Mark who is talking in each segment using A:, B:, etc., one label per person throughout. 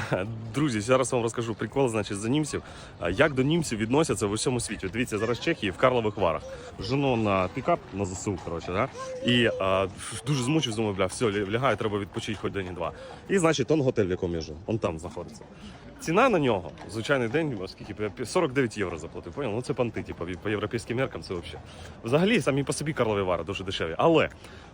A: Друзі, зараз вам розкажу прикол, значить, за німців. Як до німців відносяться в усьому світі. Дивіться, зараз Чехії в Карлових Варах. Жену на пікап на ЗСУ, коротше, да? і а, дуже змучив, думаю, бля, все, лягаю, треба відпочити хоч день два. І значить, он готель, в якому я живу, он там знаходиться. Ціна на нього, звичайний день, скільки 49 євро заплатив. Понял? Ну це панти, типу, по європейським меркам це взагалі. Взагалі, самі по собі Карлові Вари дуже дешеві. Але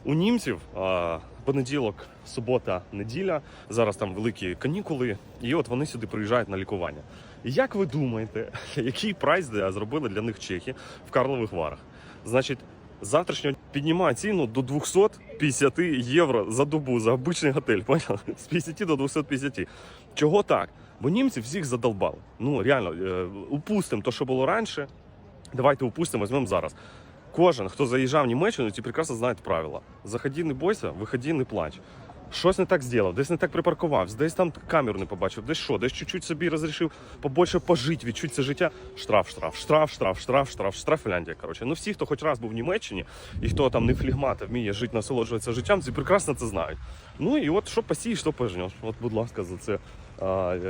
A: у німців а, понеділок, субота, неділя, зараз там великі канікули, і от вони сюди приїжджають на лікування. Як ви думаєте, який прайс зробили для них чехи в Карлових Варах? Значить, завтрашнього піднімає ціну до 250 євро за добу за обичний готель. Поняли? З 50 до 250. Чого так? Бо німці всіх задолбали. Ну реально, е, упустимо те, що було раніше. Давайте упустимо, візьмемо зараз. Кожен, хто заїжджав в Німеччину, ті прекрасно знають правила. Заходи, не бойся, виходи, не плач. Щось не так зробив, десь не так припаркувався, десь там камеру не побачив, десь що, десь чуть-чуть собі розрішив побольше пожити, відчути це життя. Штраф, штраф, штраф, штраф, штраф, штраф, штраф, Фінляндія. Коротше, ну всі, хто хоч раз був в Німеччині і хто там не флігмат, а вміє жити, насолоджуватися життям, ці прекрасно це знають. Ну і от що посієш, що пожнеш. От, будь ласка, за це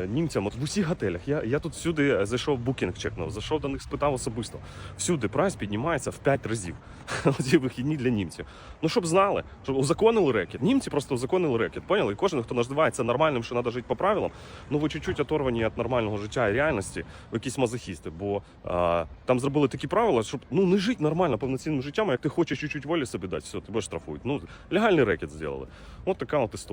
A: німцям. От в усіх готелях. Я, я тут всюди зайшов букінг чекнув, зайшов до них, спитав особисто. Всюди прайс піднімається в 5 разів. Ці вихідні для німців. Ну щоб знали, щоб узаконили рекет. Німці просто узаконили рекет. Поняли? І кожен, хто називається нормальним, що треба жити по правилам, ну ви чуть-чуть оторвані від нормального життя і реальності, ви якісь мазохісти. Бо а, там зробили такі правила, щоб ну не жити нормально повноцінним життям, а як ти хочеш чуть-чуть волі собі дати, все, тебе штрафують. Ну легальний рекет зробили. От така от історія.